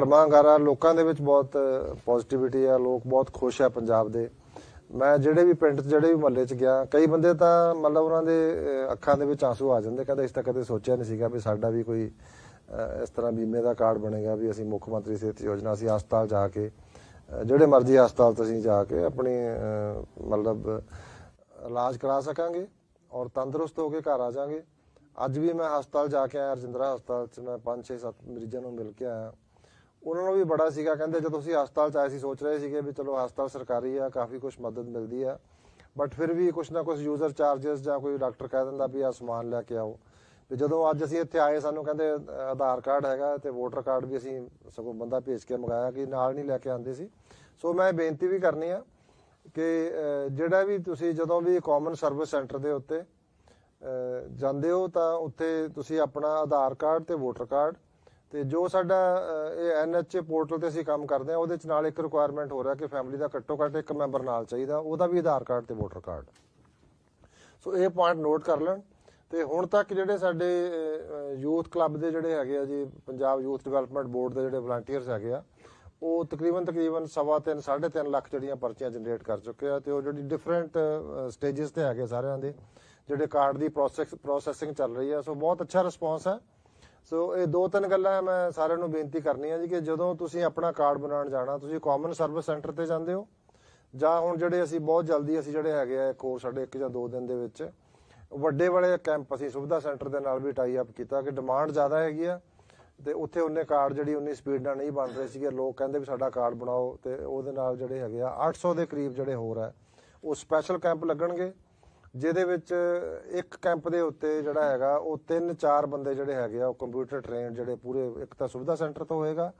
ਧਰਮਾਂਗਾਰਾ ਲੋਕਾਂ ਦੇ ਵਿੱਚ ਬਹੁਤ ਪੋਜ਼ਿਟਿਵਿਟੀ ਆ, ਲੋਕ ਬਹੁਤ ਖੁਸ਼ ਆ ਪੰਜਾਬ ਦੇ। ਮੈਂ ਜਿਹੜੇ ਵੀ ਪਿੰਡ 'ਚ, ਜਿਹੜੇ ਵੀ ਮਹੱਲੇ 'ਚ ਗਿਆ, ਕਈ ਬੰਦੇ ਤਾਂ ਮਤਲਬ ਉਹਨਾਂ ਦੇ ਅੱਖਾਂ ਦੇ ਵਿੱਚ ਆਂਸੂ ਆ ਜਾਂਦੇ, ਕਹਿੰਦੇ ਇਸ ਤਾਂ ਕਦੇ ਸੋਚਿਆ ਨਹੀਂ ਸੀਗਾ ਵੀ ਸਾਡਾ ਵੀ ਕੋਈ ਇਸ ਤਰ੍ਹਾਂ ਬੀਮੇ ਦਾ ਕਾਰਡ ਬਣੇਗਾ ਵੀ ਅਸੀਂ ਮੁੱਖ ਮੰਤਰੀ ਸਿਹਤ ਯੋਜਨਾ, ਅਸੀਂ ਹਸਪਤਾਲ ਜਾ ਕੇ ਜਿਹੜੇ ਮਰਜ਼ੀ ਹਸਪਤਾਲ ਤੁਸੀਂ ਜਾ ਕੇ ਆਪਣੀ ਮਤਲਬ ਇਲਾਜ ਕਰਾ ਸਕਾਂਗੇ ਔਰ ਤੰਦਰੁਸਤ ਹੋ ਕੇ ਘਰ ਆ ਜਾਾਂਗੇ। ਅੱਜ ਵੀ ਮੈਂ ਹਸਪਤਾਲ ਜਾ ਕੇ ਆਇਆ, ਰਜਿੰਦਰਾ ਹਸਪਤਾਲ 'ਚ ਮੈਂ 5 6 7 ਮਰੀਜ਼ਾਂ ਨੂੰ ਮਿਲ ਕੇ ਆਇਆ। ਉਹਨਾਂ ਨੂੰ ਵੀ ਬੜਾ ਸੀਗਾ, ਕਹਿੰਦੇ ਜਦੋਂ ਅਸੀਂ ਹਸਪਤਾਲ 'ਚ ਆਏ ਸੀ, ਸੋਚ ਰਹੇ ਸੀਗੇ ਵੀ ਚਲੋ ਹਸਪਤਾਲ ਸਰਕਾਰੀ ਆ, ਕਾਫੀ ਕੁਝ ਮਦਦ ਮਿਲਦੀ ਆ। ਬਟ ਫਿਰ ਵੀ ਕੁਝ ਨਾ ਕੁਝ ਯੂਜ਼ਰ ਚਾਰजेस ਜਾਂ ਕੋਈ ਡਾਕਟਰ ਕਹਿ ਦਿੰਦਾ ਵੀ ਆ ਸਮਾਨ ਲੈ ਕੇ ਆਓ। ਤੇ ਜਦੋਂ ਅੱਜ ਅਸੀਂ ਇੱਥੇ ਆਏ, ਸਾਨੂੰ ਕਹਿੰਦੇ ਆਧਾਰ ਕਾਰਡ ਹੈਗਾ ਤੇ ਵੋਟਰ ਕਾਰਡ ਵੀ ਅਸੀਂ ਸਗੋਂ ਬੰਦਾ ਭੇਜ ਕੇ ਮੰਗਾਇਆ ਕਿ ਨਾਲ ਨਹੀਂ ਲੈ ਕੇ ਆਂਦੇ ਸੀ। ਸੋ ਮੈਂ ਬੇਨਤੀ ਵੀ ਕਰਨੀ ਆ ਕਿ ਜਿਹੜਾ ਵੀ ਤੁਸੀਂ ਜਦੋਂ ਵੀ ਕਾਮਨ ਸਰਵਿਸ ਸੈਂਟਰ ਦੇ ਉੱਤੇ ਜਾਂਦੇ ਹੋ ਤਾਂ ਉੱਥੇ ਤੁਸੀਂ ਆਪਣਾ ਆਧਾਰ ਕਾਰਡ ਤੇ ਵੋਟਰ ਕਾਰਡ ਤੇ ਜੋ ਸਾਡਾ ਅ, ਇਹ ਐਨਐਚਏ ਪੋਰਟਲ ਤੇ ਅਸੀਂ ਕੰਮ ਕਰਦੇ ਆ ਉਹਦੇ ਚ ਨਾਲ ਇੱਕ ਰਿਕੁਆਇਰਮੈਂਟ ਹੋ ਰਿਹਾ ਕਿ ਫੈਮਿਲੀ ਦਾ ਘੱਟੋ ਘੱਟ ਇੱਕ ਮੈਂਬਰ ਨਾਲ ਚਾਹੀਦਾ ਉਹਦਾ ਵੀ ਆਧਾਰ ਕਾਰਡ ਤੇ ਵੋਟਰ ਕਾਰਡ ਸੋ ਇਹ ਪੁਆਇੰਟ ਨੋਟ ਕਰ ਲੈਣ। ਤੇ ਹੁਣ ਤੱਕ ਜਿਹੜੇ ਸਾਡੇ ਯੂਥ ਕਲੱਬ ਦੇ ਜਿਹੜੇ ਹੈਗੇ ਆ ਜੀ ਪੰਜਾਬ ਯੂਥ ਡਿਵੈਲਪਮੈਂਟ ਬੋਰਡ ਦੇ ਜਿਹੜੇ ਵਲੰਟੀਅਰਸ ਹੈਗੇ ਆ ਉਹ ਤਕਰੀਬਨ ਤਕਰੀਬਨ ਸਵਾ ਤਿੰਨ ਸਾਢੇ ਤਿੰਨ ਲੱਖ ਜਿਹੜੀਆਂ ਪਰਚੀਆਂ ਜਨਰੇਟ ਕਰ ਚੁੱਕੇ ਆ ਤੇ ਉਹ ਜਿਹੜੀ ਡਿਫਰੈਂਟ ਸਟੇजेस ਤੇ ਹੈਗੇ ਸਾਰਿਆਂ ਦੇ ਜਿਹੜੇ ਕਾਰਡ ਦੀ ਪ੍ਰੋਸੈਸ ਪ੍ਰੋਸੈਸਿੰਗ ਚੱਲ ਰਹੀ ਆ। ਸੋ ਬਹੁਤ ਅੱਛਾ ਰਿਸਪੌਂਸ ਹੈ ਸੋ ਇਹ ਦੋ ਤਿੰਨ ਗੱਲਾਂ ਮੈਂ ਸਾਰਿਆਂ ਨੂੰ ਬੇਨਤੀ ਕਰਨੀ ਹੈ ਜੀ ਕਿ ਜਦੋਂ ਤੁਸੀਂ ਆਪਣਾ ਕਾਰਡ ਬਣਾਉਣ ਜਾਣਾ, ਤੁਸੀਂ ਕਾਮਨ ਸਰਵਿਸ ਸੈਂਟਰ ਤੇ ਜਾਂਦੇ ਹੋ, ਜਾਂ ਹੁਣ ਜਿਹੜੇ ਅਸੀਂ ਬਹੁਤ ਜਲਦੀ ਅਸੀਂ ਜਿਹੜੇ ਹੈਗੇ ਆ ਇੱਕ ਸਾਡੇ ਇੱਕ ਜਾਂ ਦੋ ਦਿਨ ਦੇ ਵਿੱਚ, ਵੱਡੇ ਵਾਲੇ ਕੈਂਪ ਅਸੀਂ ਸੁਵਿਧਾ ਸੈਂਟਰ ਦੇ ਨਾਲ ਵੀ ਟਾਈ ਅਪ ਕੀਤਾ ਕਿ ਡਿਮਾਂਡ ਜ਼ਿਆਦਾ ਹੈਗੀ ਆ, ਤੇ ਉੱਥੇ ਉਹਨੇ ਕਾਰਡ ਜਿਹੜੀ ਉਨੀ ਸਪੀਡ ਨਾਲ ਨਹੀਂ ਬਣ ਰਹੇ ਸੀਗੇ, ਲੋਕ ਕਹਿੰਦੇ ਵੀ ਸਾਡਾ ਕਾਰਡ ਬਣਾਓ ਤੇ ਉਹਦੇ ਨਾਲ ਜਿਹੜੇ ਹੈਗੇ ਆ 800 ਦੇ ਕਰੀਬ ਜਿਹੜੇ ਹੋਰ ਆ, ਉਹ ਸਪੈਸ਼ਲ ਕੈਂਪ ਲੱਗਣਗੇ। ਜਿਹਦੇ ਵਿੱਚ ਇੱਕ ਕੈਂਪ ਦੇ ਉੱਤੇ ਜਿਹੜਾ ਹੈਗਾ, ਉਹ ਤਿੰਨ ਚਾਰ ਬੰਦੇ ਜਿਹੜੇ ਹੈਗੇ ਆ, ਉਹ ਕੰਪਿਊਟਰ ਟ੍ਰੇਨਡ ਜਿਹੜੇ ਪੂਰੇ, ਇੱਕ ਤਾਂ ਸੁਵਿਧਾ ਸੈਂਟਰ ਤੋਂ ਹੋਏਗਾ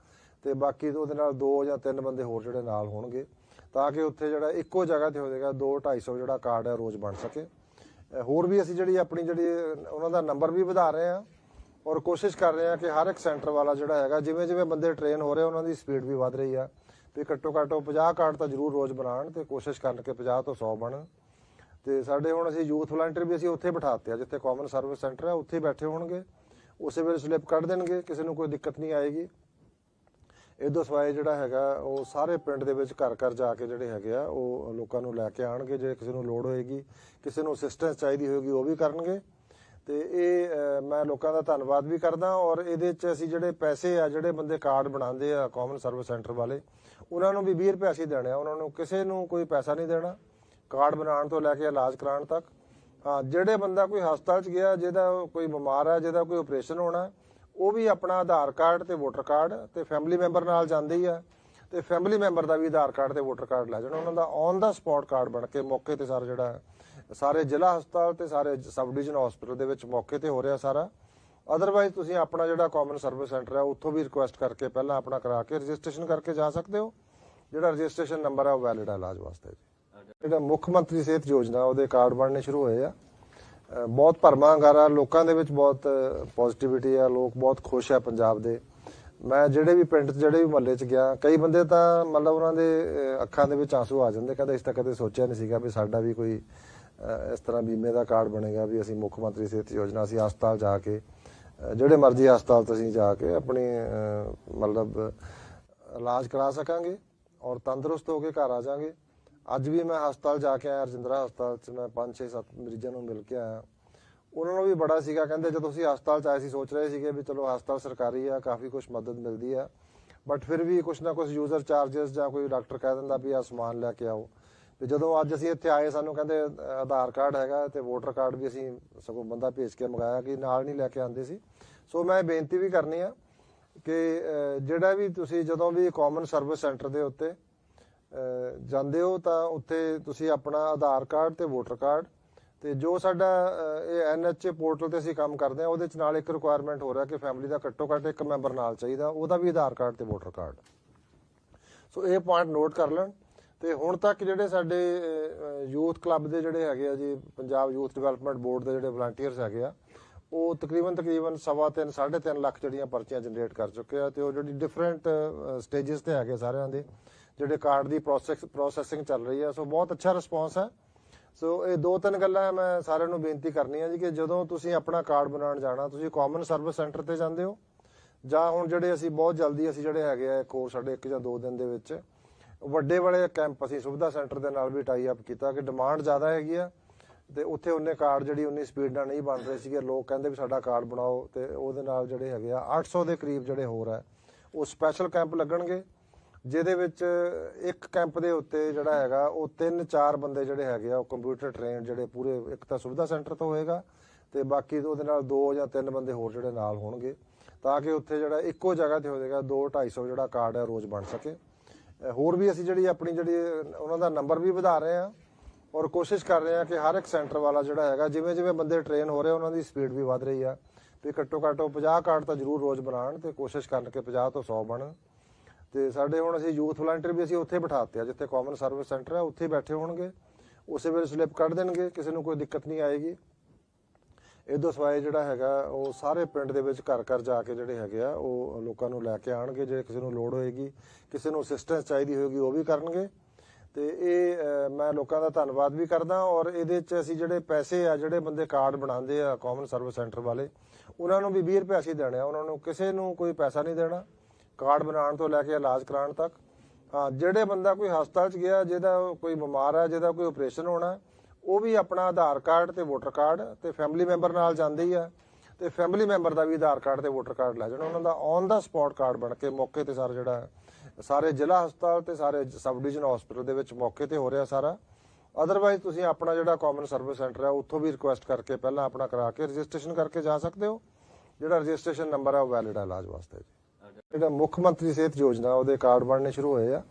ਤੇ ਬਾਕੀ ਉਹਦੇ ਨਾਲ ਦੋ ਜਾਂ ਤਿੰਨ ਬੰਦੇ ਹੋਰ ਜਿਹੜੇ ਨਾਲ ਹੋਣਗੇ। ਤਾਂ ਕਿ ਉੱਥੇ ਜਿਹੜਾ ਇੱਕੋ ਜਗ੍ਹਾ ਤੇ ਹੋ ਜਾਏਗਾ 2 250 ਜਿਹੜਾ ਕਾਰਡ ਹੈ ਰੋਜ਼ ਬਣ ਸਕੇ। ਹੋਰ ਵੀ ਅਸੀਂ ਜਿਹੜੀ ਆਪਣੀ ਜਿਹੜੀ, ਉਹਨਾਂ ਦਾ ਨੰਬਰ ਵੀ ਵਧਾ ਰਹੇ ਆ ਔਰ ਕੋਸ਼ਿਸ਼ ਕਰ ਰਹੇ ਆ ਕਿ ਹਰ ਇੱਕ ਸੈਂਟਰ ਵਾਲਾ ਜਿਹੜਾ ਹੈਗਾ ਜਿਵੇਂ ਜਿਵੇਂ ਬੰਦੇ ਟ੍ਰੇਨ ਹੋ ਰਹੇ, ਉਹਨਾਂ ਦੀ ਸਪੀਡ ਵੀ ਵਧ ਰਹੀ ਆ। ਤੇ ਘੱਟੋ ਘੱਟ ਉਹ 50 ਕਾਰਡ ਤਾਂ ਜ਼ਰੂਰ ਰੋਜ਼ ਬਣਾਉਣ ਤੇ ਕੋਸ਼ਿਸ਼ ਕਰਨ ਕਿ 50 ਤੋਂ 100 ਬਣਨ ਤੇ ਸਾਡੇ ਹੁਣ ਅਸੀਂ ਯੂਥ ਵਲੰਟੀਅਰ ਵੀ ਅਸੀਂ ਉੱਥੇ ਬਿਠਾਤੇ ਆ, ਜਿੱਥੇ ਕਾਮਨ ਸਰਵਿਸ ਸੈਂਟਰ ਹੈ ਉੱਥੇ ਬੈਠੇ ਹੋਣਗੇ। ਉਸੇ ਵੇਲੇ ਸਲਿੱਪ ਕੱਢ ਦੇਣਗੇ, ਕਿਸੇ ਨੂੰ ਕੋਈ ਦਿੱਕਤ ਨਹੀਂ ਆਏਗੀ। ਇਦੋਂ ਸਵਾਏ ਜਿਹੜਾ ਹੈਗਾ, ਉਹ ਸਾਰੇ ਪਿੰਡ ਦੇ ਵਿੱਚ ਘਰ ਘਰ ਜਾ ਕੇ ਜਿਹੜੇ ਹੈਗੇ ਆ, ਉਹ ਲੋਕਾਂ ਨੂੰ ਲੈ ਕੇ ਆਣਗੇ, ਜੇ ਕਿਸੇ ਨੂੰ ਲੋੜ ਹੋਏਗੀ। ਕਿਸੇ ਨੂੰ ਅਸਿਸਟੈਂਸ ਚਾਹੀਦੀ ਹੋਏਗੀ, ਉਹ ਵੀ ਕਰਨਗੇ। ਤੇ ਇਹ ਮੈਂ ਲੋਕਾਂ ਦਾ ਧੰਨਵਾਦ ਵੀ ਕਰਦਾ, ਔਰ ਇਹਦੇ ਚ ਅਸੀਂ ਜਿਹੜੇ ਪੈਸੇ ਆ, ਜਿਹੜੇ ਬੰਦੇ ਕਾਰਡ ਬਣਾਉਂਦੇ ਆ ਕਾਮਨ ਸਰਵਿਸ ਸੈਂਟਰ ਵਾਲੇ, ਉਹਨਾਂ ਨੂੰ ਵੀ 20 ਰੁਪਏ ਅਸੀਂ ਦੇਣੇ ਆ। ਉਹਨਾਂ ਨੂੰ ਕਿਸੇ ਨੂੰ ਕੋਈ ਪੈਸਾ ਨਹੀਂ ਦੇਣਾ। ਕਾਰਡ ਬਣਾਉਣ ਤੋਂ ਲੈ ਕੇ ਇਲਾਜ ਕਰਾਉਣ ਤੱਕ, ਹਾਂ, ਜਿਹੜੇ ਬੰਦਾ ਕੋਈ ਹਸਪਤਾਲ ਚ ਗਿਆ, ਜਿਹਦਾ ਕੋਈ ਬਿਮਾਰ ਹੈ, ਜਿਹਦਾ ਕੋਈ ਆਪਰੇਸ਼ਨ ਹੋਣਾ, ਉਹ ਵੀ ਆਪਣਾ ਆਧਾਰ ਕਾਰਡ ਤੇ ਵੋਟਰ ਕਾਰਡ ਤੇ ਫੈਮਿਲੀ ਮੈਂਬਰ ਨਾਲ ਜਾਂਦੇ ਹੀ ਆ ਤੇ ਫੈਮਿਲੀ ਮੈਂਬਰ ਦਾ ਵੀ ਆਧਾਰ ਕਾਰਡ ਤੇ ਵੋਟਰ ਕਾਰਡ ਲੈ ਜਾਣਾ। ਉਹਨਾਂ ਦਾ ਔਨ ਦਾ ਸਪੌਟ ਕਾਰਡ ਬਣ ਕੇ ਮੌਕੇ ਤੇ ਸਾਰਾ ਜਿਹੜਾ ਸਾਰੇ ਜ਼ਿਲ੍ਹਾ ਹਸਪਤਾਲ ਤੇ ਸਾਰੇ ਸਬ ਡਿਵੀਜ਼ਨ ਹਸਪੀਟਲ ਦੇ ਵਿੱਚ ਮੌਕੇ ਤੇ ਹੋ ਰਿਹਾ ਸਾਰਾ। ਅਦਰਵਾਈਜ਼ ਤੁਸੀਂ ਆਪਣਾ ਜਿਹੜਾ ਕਾਮਨ ਸਰਵਿਸ ਸੈਂਟਰ ਹੈ ਉੱਥੋਂ ਵੀ ਰਿਕੁਐਸਟ ਕਰਕੇ ਪਹਿਲਾਂ ਆਪਣਾ ਕਰਾ ਕੇ ਰਜਿਸਟ੍ਰੇਸ਼ਨ ਕਰਕੇ ਜਾ ਸਕਦੇ ਹੋ। ਜਿਹੜਾ ਰਜਿਸਟ੍ਰੇਸ਼ਨ ਨੰਬਰ ਹੈ ਉਹ ਵੈਲਿਡ ਹੈ ਇਲਾਜ ਵਾਸਤੇ। ਜੀ ਜਿਹੜਾ ਮੁੱਖ ਮੰਤਰੀ ਸਿਹਤ ਯੋਜਨਾ ਉਹਦੇ ਕਾਰਡ ਬਣਨੇ ਸ਼ੁਰੂ ਹੋਏ ਆ। ਬਹੁਤ ਬਹੁਤ ਭਰਮਾਂਗਾਰਾ ਲੋਕਾਂ ਦੇ ਵਿੱਚ ਬਹੁਤ ਪੋਜ਼ਿਟਿਵਿਟੀ ਆ, ਲੋਕ ਬਹੁਤ ਖੁਸ਼ ਆ ਪੰਜਾਬ ਦੇ। ਮੈਂ ਜਿਹੜੇ ਵੀ ਪਿੰਡ 'ਚ, ਜਿਹੜੇ ਵੀ ਮਹੱਲੇ 'ਚ ਗਿਆ, ਕਈ ਬੰਦੇ ਤਾਂ ਮਤਲਬ ਉਹਨਾਂ ਦੇ ਅੱਖਾਂ ਦੇ ਵਿੱਚ ਆਂਸੂ ਆ ਜਾਂਦੇ, ਕਹਿੰਦੇ ਇਸ ਤਾਂ ਕਦੇ ਸੋਚਿਆ ਨਹੀਂ ਸੀਗਾ ਵੀ ਸਾਡਾ ਵੀ ਕੋਈ ਇਸ ਤਰ੍ਹਾਂ ਬੀਮੇ ਦਾ ਕਾਰਡ ਬਣੇਗਾ ਵੀ ਅਸੀਂ ਮੁੱਖ ਮੰਤਰੀ ਸਿਹਤ ਯੋਜਨਾ, ਅਸੀਂ ਹਸਪਤਾਲ ਜਾ ਕੇ ਜਿਹੜੇ ਮਰਜ਼ੀ ਹਸਪਤਾਲ ਤੁਸੀਂ ਜਾ ਕੇ ਆਪਣੀ ਮਤਲਬ ਇਲਾਜ ਕਰਾ ਸਕਾਂਗੇ ਔਰ ਤੰਦਰੁਸਤ ਹੋ ਕੇ ਘਰ ਆ ਜਾਾਂਗੇ। ਅੱਜ ਵੀ ਮੈਂ ਹਸਪਤਾਲ ਜਾ ਕੇ ਆਇਆ, ਰਜਿੰਦਰਾ ਹਸਪਤਾਲ 'ਚ ਮੈਂ 5 6 7 ਮਰੀਜ਼ਾਂ ਨੂੰ ਮਿਲ ਕੇ ਆਇਆ। ਉਹਨਾਂ ਨੂੰ ਵੀ ਬੜਾ ਸੀਗਾ, ਕਹਿੰਦੇ ਜਦੋਂ ਅਸੀਂ ਹਸਪਤਾਲ 'ਚ ਆਏ ਸੀ, ਸੋਚ ਰਹੇ ਸੀਗੇ ਵੀ ਚਲੋ ਹਸਪਤਾਲ ਸਰਕਾਰੀ ਆ, ਕਾਫੀ ਕੁਝ ਮਦਦ ਮਿਲਦੀ ਆ। ਬਟ ਫਿਰ ਵੀ ਕੁਛ ਨਾ ਕੁਛ ਯੂਜ਼ਰ ਚਾਰजेस ਜਾਂ ਕੋਈ ਡਾਕਟਰ ਕਹਿ ਦਿੰਦਾ ਵੀ ਆ ਸਮਾਨ ਲੈ ਕੇ ਆਓ। ਤੇ ਜਦੋਂ ਅੱਜ ਅਸੀਂ ਇੱਥੇ ਆਏ, ਸਾਨੂੰ ਕਹਿੰਦੇ ਆਧਾਰ ਕਾਰਡ ਹੈਗਾ ਤੇ ਵੋਟਰ ਕਾਰਡ ਵੀ ਅਸੀਂ ਸਗੋਂ ਬੰਦਾ ਭੇਜ ਕੇ ਮੰਗਾਇਆ ਕਿ ਨਾਲ ਨਹੀਂ ਲੈ ਕੇ ਆਂਦੇ ਸੀ। ਸੋ ਮੈਂ ਬੇਨਤੀ ਵੀ ਕਰਨੀ ਆ ਕਿ ਜਿਹੜਾ ਵੀ ਤੁਸੀਂ ਜਦੋਂ ਵੀ ਕਾਮਨ ਸਰਵਿਸ ਸੈਂਟਰ ਦੇ ਉੱਤੇ ਜਾਂਦੇ ਹੋ ਤਾਂ ਉੱਥੇ ਤੁਸੀਂ ਆਪਣਾ ਆਧਾਰ ਕਾਰਡ ਤੇ ਵੋਟਰ ਕਾਰਡ ਤੇ ਜੋ ਸਾਡਾ ਅਹ, ਇਹ ਐਨਐਚਏ ਪੋਰਟਲ ਤੇ ਅਸੀਂ ਕੰਮ ਕਰਦੇ ਆ ਉਹਦੇ ਚ ਨਾਲ ਇੱਕ ਰਿਕੁਆਇਰਮੈਂਟ ਹੋ ਰਿਹਾ ਕਿ ਫੈਮਿਲੀ ਦਾ ਘੱਟੋ ਘੱਟ ਇੱਕ ਮੈਂਬਰ ਨਾਲ ਚਾਹੀਦਾ ਉਹਦਾ ਵੀ ਆਧਾਰ ਕਾਰਡ ਤੇ ਵੋਟਰ ਕਾਰਡ। ਸੋ ਇਹ ਪੁਆਇੰਟ ਨੋਟ ਕਰ ਲੈਣ। ਤੇ ਹੁਣ ਤੱਕ ਜਿਹੜੇ ਸਾਡੇ ਯੂਥ ਕਲੱਬ ਦੇ ਜਿਹੜੇ ਹੈਗੇ ਆ ਜੀ ਪੰਜਾਬ ਯੂਥ ਡਿਵੈਲਪਮੈਂਟ ਬੋਰਡ ਦੇ ਜਿਹੜੇ ਵਲੰਟੀਅਰਸ ਹੈਗੇ ਆ ਉਹ ਤਕਰੀਬਨ ਤਕਰੀਬਨ ਸਵਾ ਤਿੰਨ ਸਾਢੇ ਤਿੰਨ ਲੱਖ ਜਿਹੜੀਆਂ ਪਰਚੀਆਂ ਜਨਰੇਟ ਕਰ ਚੁੱਕੇ ਆ ਤੇ ਉਹ ਜਿਹੜੀ ਡਿਫਰੈਂਟ ਸਟੇजेस ਤੇ ਹੈਗੇ ਸਾਰਿਆਂ ਦੇ ਜਿਹੜੇ ਕਾਰਡ ਦੀ ਪ੍ਰੋਸੈਸ ਪ੍ਰੋਸੈਸਿੰਗ ਚੱਲ ਰਹੀ ਹੈ। ਸੋ ਬਹੁਤ ਅੱਛਾ ਰਿਸਪੌਂਸ ਹੈ। ਸੋ ਇਹ ਦੋ ਤਿੰਨ ਗੱਲਾਂ ਮੈਂ ਸਾਰਿਆਂ ਨੂੰ ਬੇਨਤੀ ਕਰਨੀ ਹੈ ਜੀ ਕਿ ਜਦੋਂ ਤੁਸੀਂ ਆਪਣਾ ਕਾਰਡ ਬਣਾਉਣ ਜਾਣਾ, ਤੁਸੀਂ ਕਾਮਨ ਸਰਵਿਸ ਸੈਂਟਰ ਤੇ ਜਾਂਦੇ ਹੋ, ਜਾਂ ਹੁਣ ਜਿਹੜੇ ਅਸੀਂ ਬਹੁਤ ਜਲਦੀ ਅਸੀਂ ਜਿਹੜੇ ਹੈਗੇ ਆ ਇੱਕ ਸਾਡੇ ਇੱਕ ਜਾਂ ਦੋ ਦਿਨ ਦੇ ਵਿੱਚ, ਵੱਡੇ ਵਾਲੇ ਕੈਂਪ ਅਸੀਂ ਸੁਵਿਧਾ ਸੈਂਟਰ ਦੇ ਨਾਲ ਵੀ ਟਾਈ ਅਪ ਕੀਤਾ ਕਿ ਡਿਮਾਂਡ ਜ਼ਿਆਦਾ ਹੈਗੀ ਆ, ਤੇ ਉੱਥੇ ਉਹਨੇ ਕਾਰਡ ਜਿਹੜੀ ਉਨੀ ਸਪੀਡ ਨਾਲ ਨਹੀਂ ਬਣ ਰਹੇ ਸੀਗੇ। ਲੋਕ ਕਹਿੰਦੇ ਵੀ ਸਾਡਾ ਕਾਰਡ ਬਣਾਓ ਤੇ ਉਹਦੇ ਨਾਲ ਜਿਹੜੇ ਹੈਗੇ ਆ 800 ਦੇ ਕਰੀਬ ਜਿਹੜੇ ਹੋਰ ਆ, ਉਹ ਸਪੈਸ਼ਲ ਕੈਂਪ ਲੱਗਣਗੇ। ਜਿਹਦੇ ਵਿੱਚ ਇੱਕ ਕੈਂਪ ਦੇ ਉੱਤੇ ਜਿਹੜਾ ਹੈਗਾ, ਉਹ ਤਿੰਨ ਚਾਰ ਬੰਦੇ ਜਿਹੜੇ ਹੈਗੇ ਆ, ਉਹ ਕੰਪਿਊਟਰ ਟ੍ਰੇਨਡ ਜਿਹੜੇ ਪੂਰੇ, ਇੱਕ ਤਾਂ ਸੁਵਿਧਾ ਸੈਂਟਰ ਤੋਂ ਹੋਏਗਾ ਤੇ ਬਾਕੀ ਉਹਦੇ ਨਾਲ ਦੋ ਜਾਂ ਤਿੰਨ ਬੰਦੇ ਹੋਰ ਜਿਹੜੇ ਨਾਲ ਹੋਣਗੇ ਤਾਂ ਕਿ ਉੱਥੇ ਜਿਹੜਾ ਇੱਕੋ ਜਗ੍ਹਾ ਤੇ ਹੋ ਜਾਏਗਾ 2 250 ਜਿਹੜਾ ਕਾਰਡ ਹੈ ਰੋਜ਼ ਬਣ ਸਕੇ। ਹੋਰ ਵੀ ਅਸੀਂ ਜਿਹੜੀ ਆਪਣੀ ਜਿਹੜੀ, ਉਹਨਾਂ ਦਾ ਨੰਬਰ ਵੀ ਵਧਾ ਰਹੇ ਆ ਔਰ ਕੋਸ਼ਿਸ਼ ਕਰ ਰਹੇ ਆ ਕਿ ਹਰ ਇੱਕ ਸੈਂਟਰ ਵਾਲਾ ਜਿਹੜਾ ਹੈਗਾ, ਜਿਵੇਂ ਜਿਵੇਂ ਬੰਦੇ ਟ੍ਰੇਨ ਹੋ ਰਹੇ ਉਹਨਾਂ ਦੀ ਸਪੀਡ ਵੀ ਵਧ ਰਹੀ ਆ। ਤੇ ਘੱਟੋ ਘੱਟ ਉਹ 50 ਕਾਰਡ ਤਾਂ ਜ਼ਰੂਰ ਰੋਜ਼ ਬਣਾਉਣ ਤੇ ਕੋਸ਼ਿਸ਼ ਕਰਨ ਕਿ 50 ਤੋਂ 100 ਬਣਨ ਤੇ ਸਾਡੇ ਹੁਣ ਅਸੀਂ ਯੂਥ ਵਲੰਟੀਅਰ ਵੀ ਅਸੀਂ ਉੱਥੇ ਬਿਠਾਤੇ ਆ, ਜਿੱਥੇ ਕਾਮਨ ਸਰਵਿਸ ਸੈਂਟਰ ਹੈ ਉੱਥੇ ਬੈਠੇ ਹੋਣਗੇ। ਉਸੇ ਵੇਲੇ ਸਲਿੱਪ ਕੱਢ ਦੇਣਗੇ, ਕਿਸੇ ਨੂੰ ਕੋਈ ਦਿੱਕਤ ਨਹੀਂ ਆਏਗੀ। ਇਹਦੋਂ ਸਵਾਏ ਜਿਹੜਾ ਹੈਗਾ, ਉਹ ਸਾਰੇ ਪਿੰਡ ਦੇ ਵਿੱਚ ਘਰ ਘਰ ਜਾ ਕੇ ਜਿਹੜੇ ਹੈਗੇ ਆ, ਉਹ ਲੋਕਾਂ ਨੂੰ ਲੈ ਕੇ ਆਣਗੇ, ਜੇ ਕਿਸੇ ਨੂੰ ਲੋੜ ਹੋਏਗੀ। ਕਿਸੇ ਨੂੰ ਅਸਿਸਟੈਂਸ ਚਾਹੀਦੀ ਹੋਏਗੀ, ਉਹ ਵੀ ਕਰਨਗੇ। ਤੇ ਇਹ ਮੈਂ ਲੋਕਾਂ ਦਾ ਧੰਨਵਾਦ ਵੀ ਕਰਦਾ, ਔਰ ਇਹਦੇ ਚ ਅਸੀਂ ਜਿਹੜੇ ਪੈਸੇ ਆ, ਜਿਹੜੇ ਬੰਦੇ ਕਾਰਡ ਬਣਾਉਂਦੇ ਆ ਕਾਮਨ ਸਰਵਿਸ ਸੈਂਟਰ ਵਾਲੇ, ਉਹਨਾਂ ਨੂੰ ਵੀ 20 ਰੁਪਏ ਅਸੀਂ ਦੇਣੇ ਆ। ਉਹਨਾਂ ਨੂੰ ਕਿਸੇ ਨੂੰ ਕੋਈ ਪੈਸਾ ਨਹੀਂ ਦੇਣਾ। ਕਾਰਡ ਬਣਾਉਣ ਤੋਂ ਲੈ ਕੇ ਇਲਾਜ ਕਰਾਉਣ ਤੱਕ। ਹਾਂ, ਜਿਹੜੇ ਬੰਦਾ ਕੋਈ ਹਸਪਤਾਲ ਚ ਗਿਆ, ਜਿਹਦਾ ਕੋਈ ਬਿਮਾਰ ਹੈ ਜਿਹਦਾ ਕੋਈ ਆਪਰੇਸ਼ਨ ਹੋਣਾ, ਉਹ ਵੀ ਆਪਣਾ ਆਧਾਰ ਕਾਰਡ ਤੇ ਵੋਟਰ ਕਾਰਡ ਤੇ ਫੈਮਿਲੀ ਮੈਂਬਰ ਨਾਲ ਜਾਂਦੇ ਹੀ ਆ ਤੇ ਫੈਮਿਲੀ ਮੈਂਬਰ ਦਾ ਵੀ ਆਧਾਰ ਕਾਰਡ ਤੇ ਵੋਟਰ ਕਾਰਡ ਲੈ ਜਾਣਾ। ਉਹਨਾਂ ਦਾ ਔਨ ਦਾ ਸਪੌਟ ਕਾਰਡ ਬਣ ਕੇ ਮੌਕੇ ਤੇ ਸਾਰਾ ਜਿਹੜਾ, ਸਾਰੇ ਜ਼ਿਲ੍ਹਾ ਹਸਪਤਾਲ ਤੇ ਸਾਰੇ ਸਬ ਡਿਵੀਜ਼ਨ ਹਸਪੀਟਲ ਦੇ ਵਿੱਚ ਮੌਕੇ ਤੇ ਹੋ ਰਿਹਾ ਸਾਰਾ। ਅਦਰਵਾਈਜ਼ ਤੁਸੀਂ ਆਪਣਾ ਜਿਹੜਾ ਕਾਮਨ ਸਰਵਿਸ ਸੈਂਟਰ ਹੈ ਉੱਥੋਂ ਵੀ ਰਿਕੁਐਸਟ ਕਰਕੇ ਪਹਿਲਾਂ ਆਪਣਾ ਕਰਾ ਕੇ ਰਜਿਸਟ੍ਰੇਸ਼ਨ ਕਰਕੇ ਜਾ ਸਕਦੇ ਹੋ। ਜਿਹੜਾ ਰਜਿਸਟ੍ਰੇਸ਼ਨ ਨੰਬਰ ਹੈ ਉਹ ਵੈਲਿਡ ਹੈ ਇਲਾਜ ਵਾਸਤੇ। ਜੀ ਜਿਹੜਾ ਮੁੱਖ ਮੰਤਰੀ ਸਿਹਤ ਯੋਜਨਾ ਉਹਦੇ ਕਾਰਡ ਬਣਨੇ ਸ਼ੁਰੂ ਹੋਏ ਆ।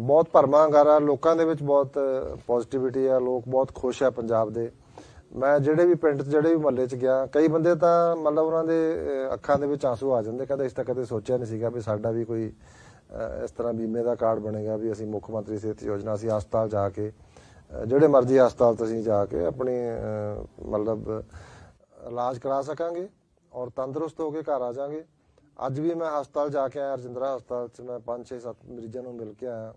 ਬਹੁਤ ਭਰਮਾ ਹੰਗਾਰਾ, ਲੋਕਾਂ ਦੇ ਵਿੱਚ ਬਹੁਤ ਪੋਜ਼ਿਟਿਵਿਟੀ ਆ, ਲੋਕ ਬਹੁਤ ਖੁਸ਼ ਆ ਪੰਜਾਬ ਦੇ। ਮੈਂ ਜਿਹੜੇ ਵੀ ਪਿੰਡ ਜਿਹੜੇ ਵੀ ਮਹੱਲੇ 'ਚ ਗਿਆ, ਕਈ ਬੰਦੇ ਤਾਂ ਮਤਲਬ ਉਹਨਾਂ ਦੇ ਅੱਖਾਂ ਦੇ ਵਿੱਚ ਆਂਸੂ ਆ ਜਾਂਦੇ, ਕਹਿੰਦੇ ਇਸ ਤਾਂ ਕਦੇ ਸੋਚਿਆ ਨਹੀਂ ਸੀਗਾ ਵੀ ਸਾਡਾ ਵੀ ਕੋਈ ਇਸ ਤਰ੍ਹਾਂ ਬੀਮੇ ਦਾ ਕਾਰਡ ਬਣੇਗਾ ਵੀ ਅਸੀਂ ਮੁੱਖ ਮੰਤਰੀ ਸਿਹਤ ਯੋਜਨਾ, ਅਸੀਂ ਹਸਪਤਾਲ ਜਾ ਕੇ ਜਿਹੜੇ ਮਰਜ਼ੀ ਹਸਪਤਾਲ ਤੁਸੀਂ ਜਾ ਕੇ ਆਪਣੀ ਮਤਲਬ ਇਲਾਜ ਕਰਾ ਸਕਾਂਗੇ ਔਰ ਤੰਦਰੁਸਤ ਹੋ ਕੇ ਘਰ ਆ ਜਾਾਂਗੇ। ਅੱਜ ਵੀ ਮੈਂ ਹਸਪਤਾਲ ਜਾ ਕੇ ਆਇਆ, ਰਜਿੰਦਰਾ ਹਸਪਤਾਲ 'ਚ ਮੈਂ 5 6 7 ਮਰੀਜ਼ਾਂ ਨੂੰ ਮਿਲ ਕੇ ਆਇਆ।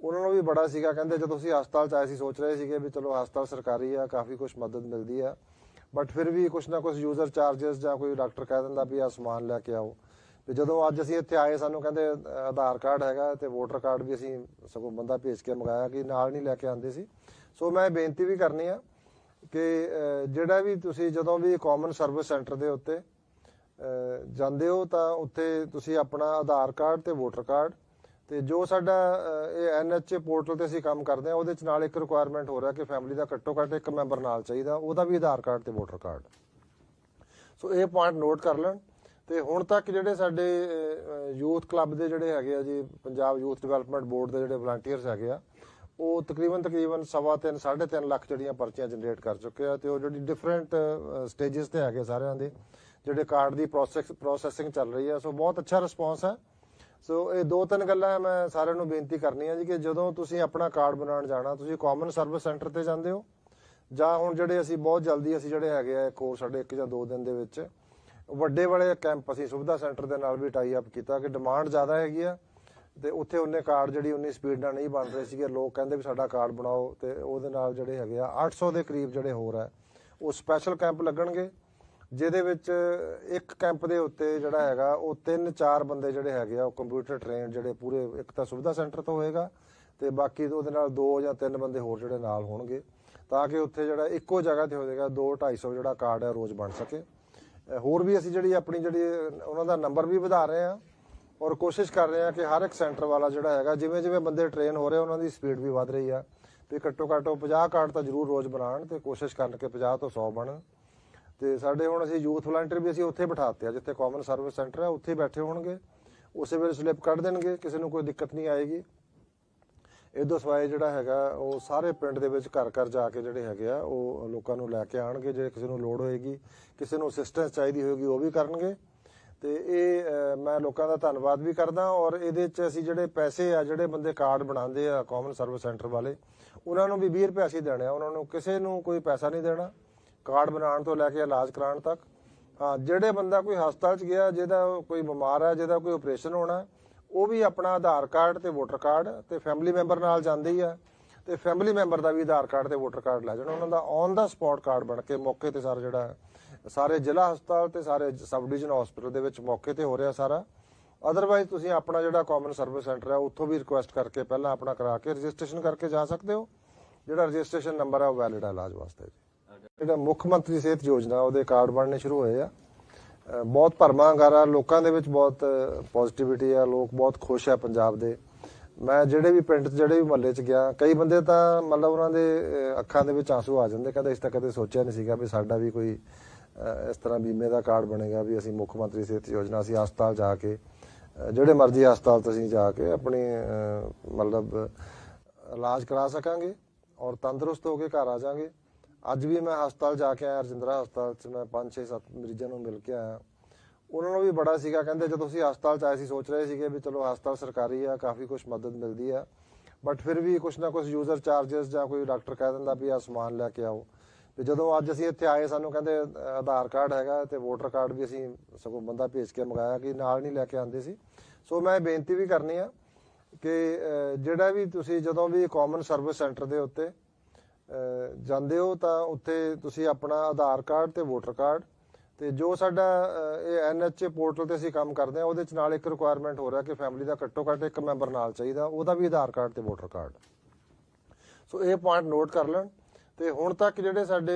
ਉਹਨਾਂ ਨੂੰ ਵੀ ਬੜਾ ਸੀਗਾ, ਕਹਿੰਦੇ ਜਦੋਂ ਅਸੀਂ ਹਸਪਤਾਲ 'ਚ ਆਏ ਸੀ, ਸੋਚ ਰਹੇ ਸੀਗੇ ਵੀ ਚਲੋ ਹਸਪਤਾਲ ਸਰਕਾਰੀ ਆ, ਕਾਫੀ ਕੁਝ ਮਦਦ ਮਿਲਦੀ ਆ। ਬਟ ਫਿਰ ਵੀ ਕੁਛ ਨਾ ਕੁਛ ਯੂਜ਼ਰ ਚਾਰजेस ਜਾਂ ਕੋਈ ਡਾਕਟਰ ਕਹਿ ਦਿੰਦਾ ਵੀ ਆ ਸਮਾਨ ਲੈ ਕੇ ਆਓ। ਤੇ ਜਦੋਂ ਅੱਜ ਅਸੀਂ ਇੱਥੇ ਆਏ, ਸਾਨੂੰ ਕਹਿੰਦੇ ਆਧਾਰ ਕਾਰਡ ਹੈਗਾ ਤੇ ਵੋਟਰ ਕਾਰਡ ਵੀ ਅਸੀਂ ਸਗੋਂ ਬੰਦਾ ਭੇਜ ਕੇ ਮੰਗਾਇਆ ਕਿ ਨਾਲ ਨਹੀਂ ਲੈ ਕੇ ਆਂਦੇ ਸੀ। ਸੋ ਮੈਂ ਬੇਨਤੀ ਵੀ ਕਰਨੀ ਆ ਕਿ ਜਿਹੜਾ ਵੀ ਤੁਸੀਂ ਜਦੋਂ ਵੀ ਕਾਮਨ ਸਰਵਿਸ ਸੈਂਟਰ ਦੇ ਉੱਤੇ ਜਾਂਦੇ ਹੋ ਤਾਂ ਉੱਥੇ ਤੁਸੀਂ ਆਪਣਾ ਆਧਾਰ ਕਾਰਡ ਤੇ ਵੋਟਰ ਕਾਰਡ ਤੇ ਜੋ ਸਾਡਾ ਅਹ, ਇਹ ਐਨਐਚਏ ਪੋਰਟਲ ਤੇ ਅਸੀਂ ਕੰਮ ਕਰਦੇ ਆ ਉਹਦੇ ਚ ਨਾਲ ਇੱਕ ਰਿਕੁਆਇਰਮੈਂਟ ਹੋ ਰਿਹਾ ਕਿ ਫੈਮਿਲੀ ਦਾ ਘੱਟੋ ਘੱਟ ਇੱਕ ਮੈਂਬਰ ਨਾਲ ਚਾਹੀਦਾ ਉਹਦਾ ਵੀ ਆਧਾਰ ਕਾਰਡ ਤੇ ਵੋਟਰ ਕਾਰਡ। ਸੋ ਇਹ ਪੁਆਇੰਟ ਨੋਟ ਕਰ ਲੈਣ। ਤੇ ਹੁਣ ਤੱਕ ਜਿਹੜੇ ਸਾਡੇ ਯੂਥ ਕਲੱਬ ਦੇ ਜਿਹੜੇ ਹੈਗੇ ਆ ਜੀ ਪੰਜਾਬ ਯੂਥ ਡਿਵੈਲਪਮੈਂਟ ਬੋਰਡ ਦੇ ਜਿਹੜੇ ਵਲੰਟੀਅਰਸ ਹੈਗੇ ਆ ਉਹ ਤਕਰੀਬਨ ਤਕਰੀਬਨ ਸਵਾ ਤਿੰਨ ਸਾਢੇ ਤਿੰਨ ਲੱਖ ਜਿਹੜੀਆਂ ਪਰਚੀਆਂ ਜਨਰੇਟ ਕਰ ਚੁੱਕੇ ਆ ਤੇ ਉਹ ਜਿਹੜੀ ਡਿਫਰੈਂਟ ਸਟੇजेस ਤੇ ਹੈਗੇ ਸਾਰਿਆਂ ਦੇ ਜਿਹੜੇ ਕਾਰਡ ਦੀ ਪ੍ਰੋਸੈਸ ਪ੍ਰੋਸੈਸਿੰਗ ਚੱਲ ਰਹੀ ਹੈ। ਸੋ ਬਹੁਤ ਅੱਛਾ ਰਿਸਪੌਂਸ ਹੈ। ਸੋ ਇਹ ਦੋ ਤਿੰਨ ਗੱਲਾਂ ਮੈਂ ਸਾਰਿਆਂ ਨੂੰ ਬੇਨਤੀ ਕਰਨੀ ਹੈ ਜੀ ਕਿ ਜਦੋਂ ਤੁਸੀਂ ਆਪਣਾ ਕਾਰਡ ਬਣਾਉਣ ਜਾਣਾ, ਤੁਸੀਂ ਕਾਮਨ ਸਰਵਿਸ ਸੈਂਟਰ ਤੇ ਜਾਂਦੇ ਹੋ, ਜਾਂ ਹੁਣ ਜਿਹੜੇ ਅਸੀਂ ਬਹੁਤ ਜਲਦੀ ਅਸੀਂ ਜਿਹੜੇ ਹੈਗੇ ਆ, ਇੱਕ ਹੋਰ ਸਾਡੇ ਇੱਕ ਜਾਂ ਦੋ ਦਿਨ ਦੇ ਵਿੱਚ, ਵੱਡੇ ਵਾਲੇ ਕੈਂਪ ਅਸੀਂ ਸੁਵਿਧਾ ਸੈਂਟਰ ਦੇ ਨਾਲ ਵੀ ਟਾਈ ਅਪ ਕੀਤਾ ਕਿ ਡਿਮਾਂਡ ਜ਼ਿਆਦਾ ਹੈਗੀ ਆ, ਤੇ ਉੱਥੇ ਉਹਨੇ ਕਾਰਡ ਜਿਹੜੀ ਉਨੀ ਸਪੀਡ ਨਾਲ ਨਹੀਂ ਬਣ ਰਹੇ ਸੀਗੇ, ਲੋਕ ਕਹਿੰਦੇ ਵੀ ਸਾਡਾ ਕਾਰਡ ਬਣਾਓ, ਤੇ ਉਹਦੇ ਨਾਲ ਜਿਹੜੇ ਹੈਗੇ ਆ 800 ਦੇ ਕਰੀਬ ਜਿਹੜੇ ਹੋਰ ਆ, ਉਹ ਸਪੈਸ਼ਲ ਕੈਂਪ ਲੱਗਣਗੇ। ਜਿਹਦੇ ਵਿੱਚ ਇੱਕ ਕੈਂਪ ਦੇ ਉੱਤੇ ਜਿਹੜਾ ਹੈਗਾ, ਉਹ ਤਿੰਨ ਚਾਰ ਬੰਦੇ ਜਿਹੜੇ ਹੈਗੇ ਆ, ਉਹ ਕੰਪਿਊਟਰ ਟ੍ਰੇਨਡ ਜਿਹੜੇ ਪੂਰੇ, ਇੱਕ ਤਾਂ ਸੁਵਿਧਾ ਸੈਂਟਰ ਤੋਂ ਹੋਏਗਾ ਤੇ ਬਾਕੀ ਉਹਦੇ ਨਾਲ ਦੋ ਜਾਂ ਤਿੰਨ ਬੰਦੇ ਹੋਰ ਜਿਹੜੇ ਨਾਲ ਹੋਣਗੇ। ਤਾਂ ਕਿ ਉੱਥੇ ਜਿਹੜਾ ਇੱਕੋ ਜਗ੍ਹਾ ਤੇ ਹੋ ਜਾਏਗਾ 2 250 ਜਿਹੜਾ ਕਾਰਡ ਹੈ ਰੋਜ਼ ਬਣ ਸਕੇ। ਹੋਰ ਵੀ ਅਸੀਂ ਜਿਹੜੀ ਆਪਣੀ ਜਿਹੜੀ, ਉਹਨਾਂ ਦਾ ਨੰਬਰ ਵੀ ਵਧਾ ਰਹੇ ਆ ਔਰ ਕੋਸ਼ਿਸ਼ ਕਰ ਰਹੇ ਆ ਕਿ ਹਰ ਇੱਕ ਸੈਂਟਰ ਵਾਲਾ ਜਿਹੜਾ ਹੈਗਾ, ਜਿਵੇਂ ਜਿਵੇਂ ਬੰਦੇ ਟ੍ਰੇਨ ਹੋ ਰਹੇ ਉਹਨਾਂ ਦੀ ਸਪੀਡ ਵੀ ਵਧ ਰਹੀ ਆ। ਤੇ ਘੱਟੋ ਘੱਟ ਉਹ 50 ਕਾਰਡ ਤਾਂ ਜ਼ਰੂਰ ਰੋਜ਼ ਬਣਾਉਣ ਤੇ ਕੋਸ਼ਿਸ਼ ਕਰਨ ਕਿ 50 ਤੋਂ 100 ਬਣਨ ਤੇ ਸਾਡੇ ਹੁਣ ਅਸੀਂ ਯੂਥ ਵਲੰਟੀਅਰ ਵੀ ਅਸੀਂ ਉੱਥੇ ਬਿਠਾਤੇ ਆ, ਜਿੱਥੇ ਕਾਮਨ ਸਰਵਿਸ ਸੈਂਟਰ ਹੈ ਉੱਥੇ ਬੈਠੇ ਹੋਣਗੇ। ਉਸੇ ਵੇਲੇ ਸਲਿੱਪ ਕੱਢ ਦੇਣਗੇ, ਕਿਸੇ ਨੂੰ ਕੋਈ ਦਿੱਕਤ ਨਹੀਂ ਆਏਗੀ। ਇਹਦੋਂ ਸਵਾਏ ਜਿਹੜਾ ਹੈਗਾ, ਉਹ ਸਾਰੇ ਪਿੰਡ ਦੇ ਵਿੱਚ ਘਰ ਘਰ ਜਾ ਕੇ ਜਿਹੜੇ ਹੈਗੇ ਆ, ਉਹ ਲੋਕਾਂ ਨੂੰ ਲੈ ਕੇ ਆਣਗੇ, ਜੇ ਕਿਸੇ ਨੂੰ ਲੋੜ ਹੋਏਗੀ। ਕਿਸੇ ਨੂੰ ਅਸਿਸਟੈਂਸ ਚਾਹੀਦੀ ਹੋਏਗੀ, ਉਹ ਵੀ ਕਰਨਗੇ। ਤੇ ਇਹ ਮੈਂ ਲੋਕਾਂ ਦਾ ਧੰਨਵਾਦ ਵੀ ਕਰਦਾ, ਔਰ ਇਹਦੇ ਚ ਅਸੀਂ ਜਿਹੜੇ ਪੈਸੇ ਆ, ਜਿਹੜੇ ਬੰਦੇ ਕਾਰਡ ਬਣਾਉਂਦੇ ਆ ਕਾਮਨ ਸਰਵਿਸ ਸੈਂਟਰ ਵਾਲੇ, ਉਹਨਾਂ ਨੂੰ ਵੀ 20 ਰੁਪਏ ਅਸੀਂ ਦੇਣੇ ਆ। ਉਹਨਾਂ ਨੂੰ ਕਿਸੇ ਨੂੰ ਕੋਈ ਪੈਸਾ ਨਹੀਂ ਦੇਣਾ। ਕਾਰਡ ਬਣਾਉਣ ਤੋਂ ਲੈ ਕੇ ਇਲਾਜ ਕਰਾਉਣ ਤੱਕ। ਹਾਂ, ਜਿਹੜੇ ਬੰਦਾ ਕੋਈ ਹਸਪਤਾਲ 'ਚ ਗਿਆ, ਜਿਹਦਾ ਕੋਈ ਬਿਮਾਰ ਹੈ, ਜਿਹਦਾ ਕੋਈ ਆਪਰੇਸ਼ਨ ਹੋਣਾ, ਉਹ ਵੀ ਆਪਣਾ ਆਧਾਰ ਕਾਰਡ ਤੇ ਵੋਟਰ ਕਾਰਡ ਤੇ ਫੈਮਿਲੀ ਮੈਂਬਰ ਨਾਲ ਜਾਂਦੇ ਹੀ ਆ ਤੇ ਫੈਮਿਲੀ ਮੈਂਬਰ ਦਾ ਵੀ ਆਧਾਰ ਕਾਰਡ ਤੇ ਵੋਟਰ ਕਾਰਡ ਲੈ ਜਾਣਾ। ਉਹਨਾਂ ਦਾ ਔਨ ਦਾ ਸਪੌਟ ਕਾਰਡ ਬਣ ਕੇ ਮੌਕੇ ਤੇ ਸਾਰਾ ਜਿਹੜਾ ਸਾਰੇ ਜ਼ਿਲ੍ਹਾ ਹਸਪਤਾਲ ਤੇ ਸਾਰੇ ਸਬ ਡਿਵੀਜ਼ਨ ਹਸਪੀਟਲ ਦੇ ਵਿੱਚ ਮੌਕੇ ਤੇ ਹੋ ਰਿਹਾ ਸਾਰਾ। ਅਦਰਵਾਈਜ਼ ਤੁਸੀਂ ਆਪਣਾ ਜਿਹੜਾ ਕਾਮਨ ਸਰਵਿਸ ਸੈਂਟਰ ਹੈ ਉੱਥੋਂ ਵੀ ਰਿਕੁਐਸਟ ਕਰਕੇ ਪਹਿਲਾਂ ਆਪਣਾ ਕਰਾ ਕੇ ਰਜਿਸਟ੍ਰੇਸ਼ਨ ਕਰਕੇ ਜਾ ਸਕਦੇ ਹੋ। ਜਿਹੜਾ ਰਜਿਸਟ੍ਰੇਸ਼ਨ ਨੰਬਰ ਹੈ ਉਹ ਵੈਲਿਡ ਹੈ ਇਲਾਜ ਵਾਸਤੇ। ਜੀ ਜਿਹੜਾ ਮੁੱਖ ਮੰਤਰੀ ਸਿਹਤ ਯੋਜਨਾ, ਉਹਦੇ ਕਾਰਡ ਬਣਨੇ ਸ਼ੁਰੂ ਹੋਏ ਆ। ਬਹੁਤ ਭਰਮਾ ਹੰਗਾਰਾ, ਲੋਕਾਂ ਦੇ ਵਿੱਚ ਬਹੁਤ ਪੋਜ਼ਿਟਿਵਿਟੀ ਆ, ਲੋਕ ਬਹੁਤ ਖੁਸ਼ ਆ ਪੰਜਾਬ ਦੇ। ਮੈਂ ਜਿਹੜੇ ਵੀ ਪਿੰਡ 'ਚ, ਜਿਹੜੇ ਵੀ ਮਹੱਲੇ 'ਚ ਗਿਆ, ਕਈ ਬੰਦੇ ਤਾਂ ਮਤਲਬ ਉਹਨਾਂ ਦੇ ਅੱਖਾਂ ਦੇ ਵਿੱਚ ਆਂਸੂ ਆ ਜਾਂਦੇ, ਕਹਿੰਦੇ ਇਸ ਤਾਂ ਕਦੇ ਸੋਚਿਆ ਨਹੀਂ ਸੀਗਾ ਵੀ ਸਾਡਾ ਵੀ ਕੋਈ ਇਸ ਤਰ੍ਹਾਂ ਬੀਮੇ ਦਾ ਕਾਰਡ ਬਣੇਗਾ ਵੀ ਅਸੀਂ ਮੁੱਖ ਮੰਤਰੀ ਸਿਹਤ ਯੋਜਨਾ, ਅਸੀਂ ਹਸਪਤਾਲ ਜਾ ਕੇ ਜਿਹੜੇ ਮਰਜ਼ੀ ਹਸਪਤਾਲ ਤੁਸੀਂ ਜਾ ਕੇ ਆਪਣੀ ਮਤਲਬ ਇਲਾਜ ਕਰਾ ਸਕਾਂਗੇ ਔਰ ਤੰਦਰੁਸਤ ਹੋ ਕੇ ਘਰ ਆ ਜਾਾਂਗੇ। ਅੱਜ ਵੀ ਮੈਂ ਹਸਪਤਾਲ ਜਾ ਕੇ ਆਇਆ, ਰਜਿੰਦਰਾ ਹਸਪਤਾਲ 'ਚ ਮੈਂ 5 6 7 ਮਰੀਜ਼ਾਂ ਨੂੰ ਮਿਲ ਕੇ ਆਇਆ। ਉਹਨਾਂ ਨੂੰ ਵੀ ਬੜਾ ਸੀਗਾ, ਕਹਿੰਦੇ ਜਦੋਂ ਅਸੀਂ ਹਸਪਤਾਲ 'ਚ ਆਏ ਸੀ, ਸੋਚ ਰਹੇ ਸੀਗੇ ਵੀ ਚਲੋ ਹਸਪਤਾਲ ਸਰਕਾਰੀ ਆ, ਕਾਫੀ ਕੁਝ ਮਦਦ ਮਿਲਦੀ ਆ। ਬਟ ਫਿਰ ਵੀ ਕੁਛ ਨਾ ਕੁਛ ਯੂਜ਼ਰ ਚਾਰजेस ਜਾਂ ਕੋਈ ਡਾਕਟਰ ਕਹਿ ਦਿੰਦਾ ਵੀ ਆ ਸਮਾਨ ਲੈ ਕੇ ਆਓ। ਤੇ ਜਦੋਂ ਅੱਜ ਅਸੀਂ ਇੱਥੇ ਆਏ, ਸਾਨੂੰ ਕਹਿੰਦੇ ਆਧਾਰ ਕਾਰਡ ਹੈਗਾ ਤੇ ਵੋਟਰ ਕਾਰਡ ਵੀ ਅਸੀਂ ਸਗੋਂ ਬੰਦਾ ਭੇਜ ਕੇ ਮੰਗਾਇਆ ਕਿ ਨਾਲ ਨਹੀਂ ਲੈ ਕੇ ਆਂਦੇ ਸੀ। ਸੋ ਮੈਂ ਬੇਨਤੀ ਵੀ ਕਰਨੀ ਆ ਕਿ ਜਿਹੜਾ ਵੀ ਤੁਸੀਂ ਜਦੋਂ ਵੀ ਕਾਮਨ ਸਰਵਿਸ ਸੈਂਟਰ ਦੇ ਉੱਤੇ ਜਾਂਦੇ ਹੋ ਤਾਂ ਉੱਥੇ ਤੁਸੀਂ ਆਪਣਾ ਆਧਾਰ ਕਾਰਡ ਤੇ ਵੋਟਰ ਕਾਰਡ ਤੇ ਜੋ ਸਾਡਾ ਅ, ਇਹ ਐਨਐਚਏ ਪੋਰਟਲ ਤੇ ਅਸੀਂ ਕੰਮ ਕਰਦੇ ਆ ਉਹਦੇ ਚ ਨਾਲ ਇੱਕ ਰਿਕੁਆਇਰਮੈਂਟ ਹੋ ਰਿਹਾ ਕਿ ਫੈਮਿਲੀ ਦਾ ਘੱਟੋ ਘੱਟ ਇੱਕ ਮੈਂਬਰ ਨਾਲ ਚਾਹੀਦਾ ਉਹਦਾ ਵੀ ਆਧਾਰ ਕਾਰਡ ਤੇ ਵੋਟਰ ਕਾਰਡ। ਸੋ ਇਹ ਪੁਆਇੰਟ ਨੋਟ ਕਰ ਲੈਣ। ਤੇ ਹੁਣ ਤੱਕ ਜਿਹੜੇ ਸਾਡੇ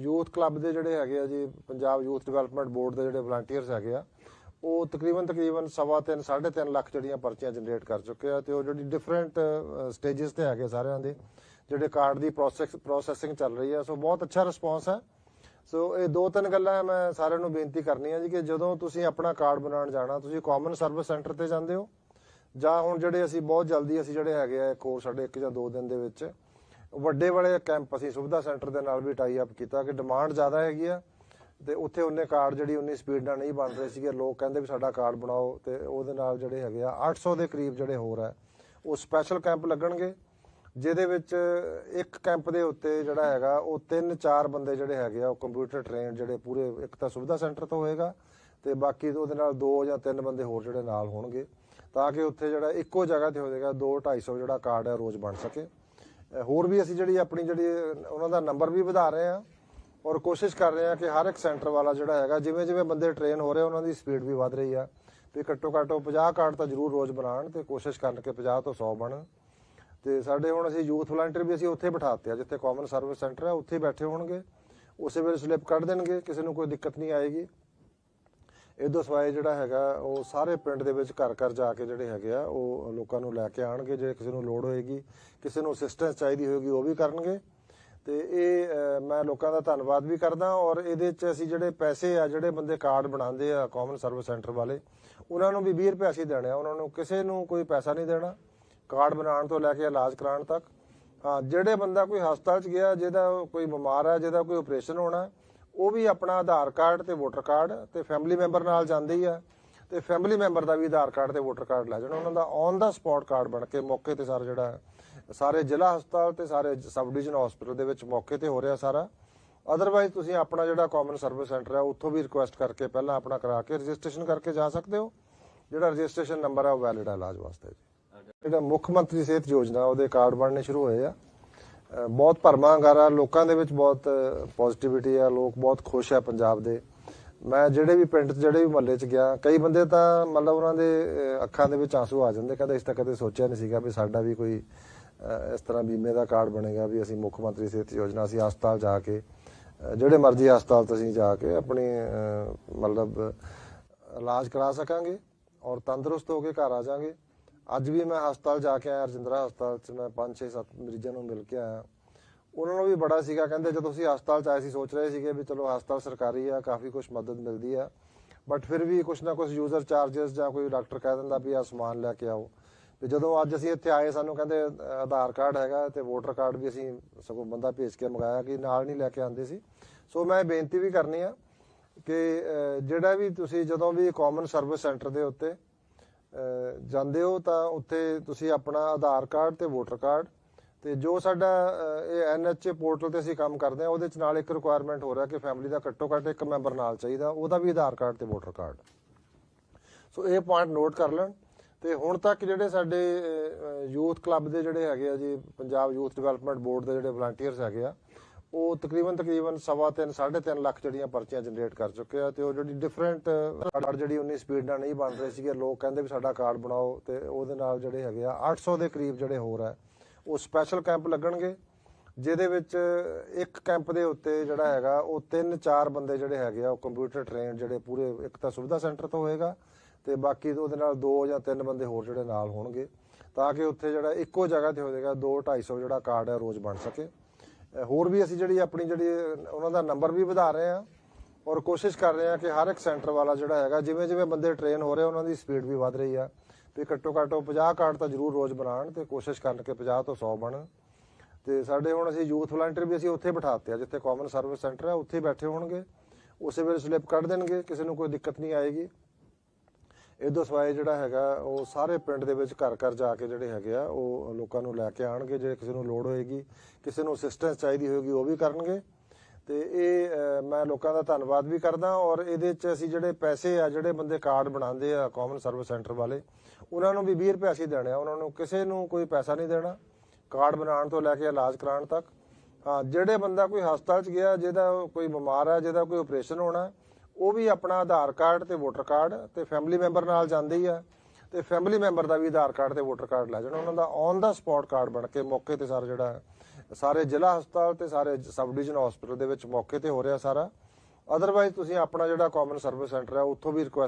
ਯੂਥ ਕਲੱਬ ਦੇ ਜਿਹੜੇ ਹੈਗੇ ਆ ਜੀ ਪੰਜਾਬ ਯੂਥ ਡਿਵੈਲਪਮੈਂਟ ਬੋਰਡ ਦੇ ਜਿਹੜੇ ਵਲੰਟੀਅਰਸ ਹੈਗੇ ਆ ਉਹ ਤਕਰੀਬਨ ਤਕਰੀਬਨ ਸਵਾ ਤਿੰਨ ਸਾਢੇ ਤਿੰਨ ਲੱਖ ਜਿਹੜੀਆਂ ਪਰਚੀਆਂ ਜਨਰੇਟ ਕਰ ਚੁੱਕੇ ਆ ਤੇ ਉਹ ਜਿਹੜੀ ਡਿਫਰੈਂਟ ਸਟੇजेस ਤੇ ਹੈਗੇ ਸਾਰਿਆਂ ਦੇ ਜਿਹੜੇ ਕਾਰਡ ਦੀ ਪ੍ਰੋਸੈਸ ਪ੍ਰੋਸੈਸਿੰਗ ਚੱਲ ਰਹੀ ਹੈ। ਸੋ ਬਹੁਤ ਅੱਛਾ ਰਿਸਪੌਂਸ ਹੈ। ਸੋ ਇਹ ਦੋ ਤਿੰਨ ਗੱਲਾਂ ਮੈਂ ਸਾਰਿਆਂ ਨੂੰ ਬੇਨਤੀ ਕਰਨੀ ਹੈ ਜੀ ਕਿ ਜਦੋਂ ਤੁਸੀਂ ਆਪਣਾ ਕਾਰਡ ਬਣਾਉਣ ਜਾਣਾ, ਤੁਸੀਂ ਕਾਮਨ ਸਰਵਿਸ ਸੈਂਟਰ ਤੇ ਜਾਂਦੇ ਹੋ, ਜਾਂ ਹੁਣ ਜਿਹੜੇ ਅਸੀਂ ਬਹੁਤ ਜਲਦੀ ਅਸੀਂ ਜਿਹੜੇ ਹੈਗੇ ਆ, ਇੱਕ ਸਾਡੇ ਇੱਕ ਜਾਂ ਦੋ ਦਿਨ ਦੇ ਵਿੱਚ, ਵੱਡੇ ਵਾਲੇ ਕੈਂਪ ਅਸੀਂ ਸੁਵਿਧਾ ਸੈਂਟਰ ਦੇ ਨਾਲ ਵੀ ਟਾਈ ਅਪ ਕੀਤਾ ਕਿ ਡਿਮਾਂਡ ਜ਼ਿਆਦਾ ਹੈਗੀ ਆ, ਤੇ ਉੱਥੇ ਉਹਨੇ ਕਾਰਡ ਜਿਹੜੀ ਉਨੀ ਸਪੀਡ ਨਾਲ ਨਹੀਂ ਬਣ ਰਹੇ ਸੀਗੇ। ਲੋਕ ਕਹਿੰਦੇ ਵੀ ਸਾਡਾ ਕਾਰਡ ਬਣਾਓ ਤੇ ਉਹਦੇ ਨਾਲ ਜਿਹੜੇ ਹੈਗੇ ਆ 800 ਦੇ ਕਰੀਬ ਜਿਹੜੇ ਹੋਰ ਆ, ਉਹ ਸਪੈਸ਼ਲ ਕੈਂਪ ਲੱਗਣਗੇ। ਜਿਹਦੇ ਵਿੱਚ ਇੱਕ ਕੈਂਪ ਦੇ ਉੱਤੇ ਜਿਹੜਾ ਹੈਗਾ, ਉਹ ਤਿੰਨ ਚਾਰ ਬੰਦੇ ਜਿਹੜੇ ਹੈਗੇ ਆ, ਉਹ ਕੰਪਿਊਟਰ ਟ੍ਰੇਨਡ ਜਿਹੜੇ ਪੂਰੇ, ਇੱਕ ਤਾਂ ਸੁਵਿਧਾ ਸੈਂਟਰ ਤੋਂ ਹੋਏਗਾ ਤੇ ਬਾਕੀ ਉਹਦੇ ਨਾਲ ਦੋ ਜਾਂ ਤਿੰਨ ਬੰਦੇ ਹੋਰ ਜਿਹੜੇ ਨਾਲ ਹੋਣਗੇ। ਤਾਂ ਕਿ ਉੱਥੇ ਜਿਹੜਾ ਇੱਕੋ ਜਗ੍ਹਾ ਤੇ ਹੋ ਜਾਏਗਾ 2 250 ਜਿਹੜਾ ਕਾਰਡ ਹੈ ਰੋਜ਼ ਬਣ ਸਕੇ। ਹੋਰ ਵੀ ਅਸੀਂ ਜਿਹੜੀ ਆਪਣੀ ਜਿਹੜੀ, ਉਹਨਾਂ ਦਾ ਨੰਬਰ ਵੀ ਵਧਾ ਰਹੇ ਆ ਔਰ ਕੋਸ਼ਿਸ਼ ਕਰ ਰਹੇ ਆ ਕਿ ਹਰ ਇੱਕ ਸੈਂਟਰ ਵਾਲਾ ਜਿਹੜਾ ਹੈਗਾ, ਜਿਵੇਂ ਜਿਵੇਂ ਬੰਦੇ ਟ੍ਰੇਨ ਹੋ ਰਹੇ ਉਹਨਾਂ ਦੀ ਸਪੀਡ ਵੀ ਵਧ ਰਹੀ ਆ। ਤੇ ਘੱਟੋ ਘੱਟ ਉਹ 50 ਕਾਰਡ ਤਾਂ ਜ਼ਰੂਰ ਰੋਜ਼ ਬਣਾਉਣ ਤੇ ਕੋਸ਼ਿਸ਼ ਕਰਨ ਕਿ 50 ਤੋਂ 100 ਬਣਨ ਤੇ ਸਾਡੇ ਹੁਣ ਅਸੀਂ ਯੂਥ ਵਲੰਟੀਅਰ ਵੀ ਅਸੀਂ ਉੱਥੇ ਬਿਠਾਤੇ ਆ, ਜਿੱਥੇ ਕਾਮਨ ਸਰਵਿਸ ਸੈਂਟਰ ਹੈ ਉੱਥੇ ਬੈਠੇ ਹੋਣਗੇ। ਉਸੇ ਵੇਲੇ ਸਲਿੱਪ ਕੱਢ ਦੇਣਗੇ, ਕਿਸੇ ਨੂੰ ਕੋਈ ਦਿੱਕਤ ਨਹੀਂ ਆਏਗੀ। ਇਹਦੋਂ ਸਵਾਏ ਜਿਹੜਾ ਹੈਗਾ, ਉਹ ਸਾਰੇ ਪਿੰਡ ਦੇ ਵਿੱਚ ਘਰ ਘਰ ਜਾ ਕੇ ਜਿਹੜੇ ਹੈਗੇ ਆ, ਉਹ ਲੋਕਾਂ ਨੂੰ ਲੈ ਕੇ ਆਣਗੇ, ਜੇ ਕਿਸੇ ਨੂੰ ਲੋੜ ਹੋਏਗੀ। ਕਿਸੇ ਨੂੰ ਅਸਿਸਟੈਂਸ ਚਾਹੀਦੀ ਹੋਏਗੀ, ਉਹ ਵੀ ਕਰਨਗੇ। ਤੇ ਇਹ ਮੈਂ ਲੋਕਾਂ ਦਾ ਧੰਨਵਾਦ ਵੀ ਕਰਦਾ, ਔਰ ਇਹਦੇ ਚ ਅਸੀਂ ਜਿਹੜੇ ਪੈਸੇ ਆ, ਜਿਹੜੇ ਬੰਦੇ ਕਾਰਡ ਬਣਾਉਂਦੇ ਆ ਕਾਮਨ ਸਰਵਿਸ ਸੈਂਟਰ ਵਾਲੇ, ਉਹਨਾਂ ਨੂੰ ਵੀ 20 ਰੁਪਏ ਅਸੀਂ ਦੇਣੇ ਆ। ਉਹਨਾਂ ਨੂੰ ਕਿਸੇ ਨੂੰ ਕੋਈ ਪੈਸਾ ਨਹੀਂ ਦੇਣਾ। ਕਾਰਡ ਬਣਾਉਣ ਤੋਂ ਲੈ ਕੇ ਇਲਾਜ ਕਰਾਉਣ ਤੱਕ। ਹਾਂ, ਜਿਹੜੇ ਬੰਦਾ ਕੋਈ ਹਸਪਤਾਲ 'ਚ ਗਿਆ, ਜਿਹਦਾ ਕੋਈ ਬਿਮਾਰ ਹੈ ਜਿਹਦਾ ਕੋਈ ਆਪਰੇਸ਼ਨ ਹੋਣਾ, ਉਹ ਵੀ ਆਪਣਾ ਆਧਾਰ ਕਾਰਡ ਤੇ ਵੋਟਰ ਕਾਰਡ ਤੇ ਫੈਮਿਲੀ ਮੈਂਬਰ ਨਾਲ ਜਾਂਦੇ ਹੀ ਆ। ਤੇ ਫੈਮਿਲੀ ਮੈਂਬਰ ਦਾ ਵੀ ਆਧਾਰ ਕਾਰਡ ਤੇ ਵੋਟਰ ਕਾਰਡ ਲੈ ਜਾਣਾ। ਉਹਨਾਂ ਦਾ ਔਨ ਦਾ ਸਪੌਟ ਕਾਰਡ ਬਣ ਕੇ ਮੌਕੇ ਤੇ ਸਾਰਾ ਜਿਹੜਾ, ਸਾਰੇ ਜ਼ਿਲ੍ਹਾ ਹਸਪਤਾਲ ਤੇ ਸਾਰੇ ਸਬ ਡਿਵੀਜ਼ਨ ਹਸਪੀਟਲ ਦੇ ਵਿੱਚ ਮੌਕੇ ਤੇ ਹੋ ਰਿਹਾ ਸਾਰਾ। ਅਦਰਵਾਈਜ਼ ਤੁਸੀਂ ਆਪਣਾ ਜਿਹੜਾ ਕਾਮਨ ਸਰਵਿਸ ਸੈਂਟਰ ਹੈ ਉੱਥੋਂ ਵੀ ਰਿਕੁਐਸਟ ਕਰਕੇ ਪਹਿਲਾਂ ਆਪਣਾ ਕਰਾ ਕੇ ਰਜਿਸਟ੍ਰੇਸ਼ਨ ਕਰਕੇ ਜਾ ਸਕਦੇ ਹੋ। ਜਿਹੜਾ ਰਜਿਸਟ੍ਰੇਸ਼ਨ ਨੰਬਰ ਹੈ ਉਹ ਵੈਲਿਡ ਹੈ ਇਲਾਜ ਵਾਸਤੇ। ਜੀ ਜਿਹੜਾ ਮੁੱਖ ਮੰਤਰੀ ਸਿਹਤ ਯੋਜਨਾ, ਉਹਦੇ ਕਾਰਡ ਬਣਨੇ ਸ਼ੁਰੂ ਹੋਏ ਆ। ਬਹੁਤ ਭਰਮਾ ਹੰਗਾਰਾ, ਲੋਕਾਂ ਦੇ ਵਿੱਚ ਬਹੁਤ ਪੋਜ਼ਿਟਿਵਿਟੀ ਆ, ਲੋਕ ਬਹੁਤ ਖੁਸ਼ ਆ ਪੰਜਾਬ ਦੇ। ਮੈਂ ਜਿਹੜੇ ਵੀ ਪਿੰਡ 'ਚ, ਜਿਹੜੇ ਵੀ ਮਹੱਲੇ 'ਚ ਗਿਆ, ਕਈ ਬੰਦੇ ਤਾਂ ਮਤਲਬ ਉਹਨਾਂ ਦੇ ਅੱਖਾਂ ਦੇ ਵਿੱਚ ਆਂਸੂ ਆ ਜਾਂਦੇ, ਕਹਿੰਦੇ ਇਸ ਤਾਂ ਕਦੇ ਸੋਚਿਆ ਨਹੀਂ ਸੀਗਾ ਵੀ ਸਾਡਾ ਵੀ ਕੋਈ ਇਸ ਤਰ੍ਹਾਂ ਬੀਮੇ ਦਾ ਕਾਰਡ ਬਣੇਗਾ ਵੀ ਅਸੀਂ ਮੁੱਖ ਮੰਤਰੀ ਸਿਹਤ ਯੋਜਨਾ, ਅਸੀਂ ਹਸਪਤਾਲ ਜਾ ਕੇ ਜਿਹੜੇ ਮਰਜ਼ੀ ਹਸਪਤਾਲ ਤੁਸੀਂ ਜਾ ਕੇ ਆਪਣੀ ਮਤਲਬ ਇਲਾਜ ਕਰਾ ਸਕਾਂਗੇ ਔਰ ਤੰਦਰੁਸਤ ਹੋ ਕੇ ਘਰ ਆ ਜਾਾਂਗੇ। ਅੱਜ ਵੀ ਮੈਂ ਹਸਪਤਾਲ ਜਾ ਕੇ ਆਇਆ, ਰਜਿੰਦਰਾ ਹਸਪਤਾਲ 'ਚ ਮੈਂ 5 6 7 ਮਰੀਜ਼ਾਂ ਨੂੰ ਮਿਲ ਕੇ ਆਇਆ। ਉਹਨਾਂ ਨੂੰ ਵੀ ਬੜਾ ਸੀਗਾ, ਕਹਿੰਦੇ ਜਦੋਂ ਅਸੀਂ ਹਸਪਤਾਲ 'ਚ ਆਏ ਸੀ, ਸੋਚ ਰਹੇ ਸੀਗੇ ਵੀ ਚਲੋ ਹਸਪਤਾਲ ਸਰਕਾਰੀ ਆ, ਕਾਫੀ ਕੁਝ ਮਦਦ ਮਿਲਦੀ ਆ। ਬਟ ਫਿਰ ਵੀ ਕੁਛ ਨਾ ਕੁਛ ਯੂਜ਼ਰ ਚਾਰजेस ਜਾਂ ਕੋਈ ਡਾਕਟਰ ਕਹਿ ਦਿੰਦਾ ਵੀ ਆ ਸਮਾਨ ਲੈ ਕੇ ਆਓ। ਤੇ ਜਦੋਂ ਅੱਜ ਅਸੀਂ ਇੱਥੇ ਆਏ, ਸਾਨੂੰ ਕਹਿੰਦੇ ਆਧਾਰ ਕਾਰਡ ਹੈਗਾ ਤੇ ਵੋਟਰ ਕਾਰਡ ਵੀ ਅਸੀਂ ਸਗੋਂ ਬੰਦਾ ਭੇਜ ਕੇ ਮੰਗਾਇਆ ਕਿ ਨਾਲ ਨਹੀਂ ਲੈ ਕੇ ਆਂਦੇ ਸੀ। ਸੋ ਮੈਂ ਬੇਨਤੀ ਵੀ ਕਰਨੀ ਆ ਕਿ ਜਿਹੜਾ ਵੀ ਤੁਸੀਂ ਜਦੋਂ ਵੀ ਕਾਮਨ ਸਰਵਿਸ ਸੈਂਟਰ ਦੇ ਉੱਤੇ ਜਾਂਦੇ ਹੋ ਤਾਂ ਉੱਥੇ ਤੁਸੀਂ ਆਪਣਾ ਆਧਾਰ ਕਾਰਡ ਤੇ ਵੋਟਰ ਕਾਰਡ ਤੇ ਜੋ ਸਾਡਾ ਅ, ਇਹ ਐਨਐਚਏ ਪੋਰਟਲ ਤੇ ਅਸੀਂ ਕੰਮ ਕਰਦੇ ਆ ਉਹਦੇ ਚ ਨਾਲ ਇੱਕ ਰਿਕੁਆਇਰਮੈਂਟ ਹੋ ਰਿਹਾ ਕਿ ਫੈਮਿਲੀ ਦਾ ਘੱਟੋ ਘੱਟ ਇੱਕ ਮੈਂਬਰ ਨਾਲ ਚਾਹੀਦਾ ਉਹਦਾ ਵੀ ਆਧਾਰ ਕਾਰਡ ਤੇ ਵੋਟਰ ਕਾਰਡ। ਸੋ ਇਹ ਪੁਆਇੰਟ ਨੋਟ ਕਰ ਲੈਣ। ਤੇ ਹੁਣ ਤੱਕ ਜਿਹੜੇ ਸਾਡੇ ਯੂਥ ਕਲੱਬ ਦੇ ਜਿਹੜੇ ਹੈਗੇ ਆ ਜੀ ਪੰਜਾਬ ਯੂਥ ਡਿਵੈਲਪਮੈਂਟ ਬੋਰਡ ਦੇ ਜਿਹੜੇ ਵਲੰਟੀਅਰਸ ਹੈਗੇ ਆ ਉਹ ਤਕਰੀਬਨ ਤਕਰੀਬਨ ਸਵਾ ਤਿੰਨ, ਸਾਢੇ 3.5 ਲੱਖ ਜਿਹੜੀਆਂ ਪਰਚੀਆਂ ਜਨਰੇਟ ਕਰ ਚੁੱਕੇ ਆ ਤੇ ਉਹ ਜਿਹੜੀ ਡਿਫਰੈਂਟ ਕਾਰਡ ਜਿਹੜੀ ਉਨੀ ਸਪੀਡ ਨਾਲ ਨਹੀਂ ਬਣ ਰਹੇ ਸੀਗੇ ਲੋਕ ਕਹਿੰਦੇ ਵੀ ਸਾਡਾ ਕਾਰਡ ਬਣਾਓ ਤੇ ਉਹਦੇ ਨਾਲ ਜਿਹੜੇ ਹੈਗੇ ਆ 800 ਦੇ ਕਰੀਬ ਜਿਹੜੇ ਹੋਰ ਆ ਉਹ ਸਪੈਸ਼ਲ ਕੈਂਪ ਲੱਗਣਗੇ ਜਿਹਦੇ ਵਿੱਚ ਇੱਕ ਕੈਂਪ ਦੇ ਉੱਤੇ ਜਿਹੜਾ ਹੈਗਾ ਉਹ ਤਿੰਨ ਚਾਰ ਬੰਦੇ ਜਿਹੜੇ ਹੈਗੇ ਆ ਉਹ ਕੰਪਿਊਟਰ ਟ੍ਰੇਨ ਜਿਹੜੇ ਪੂਰੇ ਇੱਕ ਤਾਂ ਸੁਵਿਧਾ ਸੈਂਟਰ ਤੋਂ ਹੋਏਗਾ ਤੇ ਬਾਕੀ ਉਹਦੇ ਨਾਲ ਦੋ ਜਾਂ ਤਿੰਨ ਬੰਦੇ ਹੋਰ ਜਿਹੜੇ ਨਾਲ ਹੋਣਗੇ ਤਾਂ ਕਿ ਉੱਥੇ ਜਿਹੜਾ ਇੱਕੋ ਜਗ੍ਹਾ ਤੇ ਹੋ ਜਾਏਗਾ 2 250 ਜਿਹੜਾ ਕਾਰਡ ਹੈ ਰੋਜ਼ ਬਣ ਸਕੇ। ਹੋਰ ਵੀ ਅਸੀਂ ਜਿਹੜੀ ਆਪਣੀ ਜਿਹੜੀ, ਉਹਨਾਂ ਦਾ ਨੰਬਰ ਵੀ ਵਧਾ ਰਹੇ ਆ ਔਰ ਕੋਸ਼ਿਸ਼ ਕਰ ਰਹੇ ਆ ਕਿ ਹਰ ਇੱਕ ਸੈਂਟਰ ਵਾਲਾ ਜਿਹੜਾ ਹੈਗਾ, ਜਿਵੇਂ ਜਿਵੇਂ ਬੰਦੇ ਟ੍ਰੇਨ ਹੋ ਰਹੇ, ਉਹਨਾਂ ਦੀ ਸਪੀਡ ਵੀ ਵਧ ਰਹੀ ਆ। ਤੇ ਘੱਟੋ ਘੱਟ ਉਹ 50 ਕਾਰਡ ਤਾਂ ਜ਼ਰੂਰ ਰੋਜ਼ ਬਣਾਉਣ ਤੇ ਕੋਸ਼ਿਸ਼ ਕਰਨ ਕਿ 50 ਤੋਂ 100 ਬਣਨ ਤੇ ਸਾਡੇ ਹੁਣ ਅਸੀਂ ਯੂਥ ਵਲੰਟੀਅਰ ਵੀ ਅਸੀਂ ਉੱਥੇ ਬਿਠਾਤੇ ਆ, ਜਿੱਥੇ ਕਾਮਨ ਸਰਵਿਸ ਸੈਂਟਰ ਹੈ ਉੱਥੇ ਹੀ ਬੈਠੇ ਹੋਣਗੇ। ਉਸੇ ਵੇਲੇ ਸਲਿੱਪ ਕੱਢ ਦੇਣਗੇ, ਕਿਸੇ ਨੂੰ ਕੋਈ ਦਿੱਕਤ ਨਹੀਂ ਆਏਗੀ। ਇਦੋਂ ਸਵਾਏ ਜਿਹੜਾ ਹੈਗਾ, ਉਹ ਸਾਰੇ ਪਿੰਡ ਦੇ ਵਿੱਚ ਘਰ ਘਰ ਜਾ ਕੇ ਜਿਹੜੇ ਹੈਗੇ ਆ, ਉਹ ਲੋਕਾਂ ਨੂੰ ਲੈ ਕੇ ਆਣਗੇ ਜੇ ਕਿਸੇ ਨੂੰ ਲੋੜ ਹੋਏਗੀ, ਕਿਸੇ ਨੂੰ ਅਸਿਸਟੈਂਸ ਚਾਹੀਦੀ ਹੋਏਗੀ, ਉਹ ਵੀ ਕਰਨਗੇ। ਤੇ ਇਹ ਮੈਂ ਲੋਕਾਂ ਦਾ ਧੰਨਵਾਦ ਵੀ ਕਰਦਾ ਔਰ ਇਹਦੇ ਚ ਅਸੀਂ ਜਿਹੜੇ ਪੈਸੇ ਆ, ਜਿਹੜੇ ਬੰਦੇ ਕਾਰਡ ਬਣਾਉਂਦੇ ਆ ਕਾਮਨ ਸਰਵਿਸ ਸੈਂਟਰ ਵਾਲੇ, ਉਹਨਾਂ ਨੂੰ ਵੀ 20 ਰੁਪਏ ਅਸੀਂ ਦੇਣੇ ਆ, ਉਹਨਾਂ ਨੂੰ ਕਿਸੇ ਨੂੰ ਕੋਈ ਪੈਸਾ ਨਹੀਂ ਦੇਣਾ, ਕਾਰਡ ਬਣਾਉਣ ਤੋਂ ਲੈ ਕੇ ਇਲਾਜ ਕਰਾਉਣ ਤੱਕ। ਹਾਂ, ਜਿਹੜੇ ਬੰਦਾ ਕੋਈ ਹਸਪਤਾਲ ਚ ਗਿਆ, ਜਿਹਦਾ ਕੋਈ ਬਿਮਾਰ ਆ, ਜਿਹਦਾ ਕੋਈ ਆਪਰੇਸ਼ਨ ਹੋਣਾ ਉਹ ਵੀ ਆਪਣਾ ਆਧਾਰ ਕਾਰਡ ਤੇ ਵੋਟਰ ਕਾਰਡ ਤੇ ਫੈਮਿਲੀ ਮੈਂਬਰ ਨਾਲ ਜਾਂਦੇ ਹੀ ਆ ਤੇ ਫੈਮਿਲੀ ਮੈਂਬਰ ਦਾ ਵੀ ਆਧਾਰ ਕਾਰਡ ਤੇ ਵੋਟਰ ਕਾਰਡ ਲੈ ਜਾਣਾ। ਉਹਨਾਂ ਦਾ ਔਨ ਦਾ ਸਪੌਟ ਕਾਰਡ ਬਣ ਕੇ ਮੌਕੇ ਤੇ ਸਾਰਾ ਜਿਹੜਾ ਸਾਰੇ ਜ਼ਿਲ੍ਹਾ ਹਸਪਤਾਲ ਤੇ ਸਾਰੇ ਸਬ ਡਿਵੀਜ਼ਨ ਹਸਪੀਟਲ ਦੇ ਵਿੱਚ ਮੌਕੇ ਤੇ ਹੋ ਰਿਹਾ ਸਾਰਾ। ਅਦਰਵਾਈਜ਼ ਤੁਸੀਂ ਆਪਣਾ ਜਿਹੜਾ ਕਾਮਨ ਸਰਵਿਸ ਸੈਂਟਰ ਹੈ ਉੱਥੋਂ ਵੀ ਰਿਕੁਐਸਟ